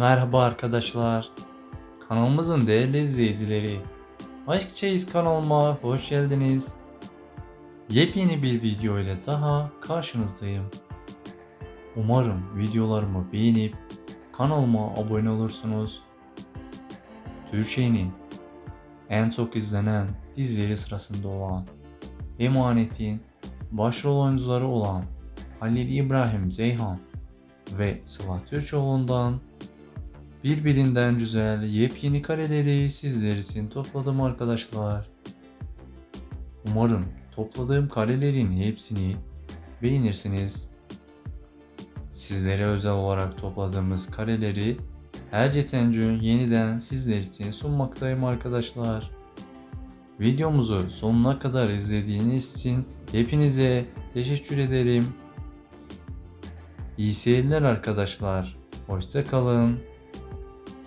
Merhaba arkadaşlar. Kanalımızın değerli izleyicileri. Aşk Çeyiz kanalıma hoş geldiniz. Yepyeni bir video ile daha karşınızdayım. Umarım videolarımı beğenip kanalıma abone olursunuz. Türkiye'nin en çok izlenen dizileri sırasında olan Emanet'in başrol oyuncuları olan Halil İbrahim Zeyhan ve Sıla Türkoğlu'ndan birbirinden güzel yepyeni kareleri sizler için topladım arkadaşlar. Umarım topladığım karelerin hepsini beğenirsiniz. Sizlere özel olarak topladığımız kareleri her geçen gün yeniden sizler için sunmaktayım arkadaşlar. Videomuzu sonuna kadar izlediğiniz için hepinize teşekkür ederim. İyi seyirler arkadaşlar. Hoşça kalın.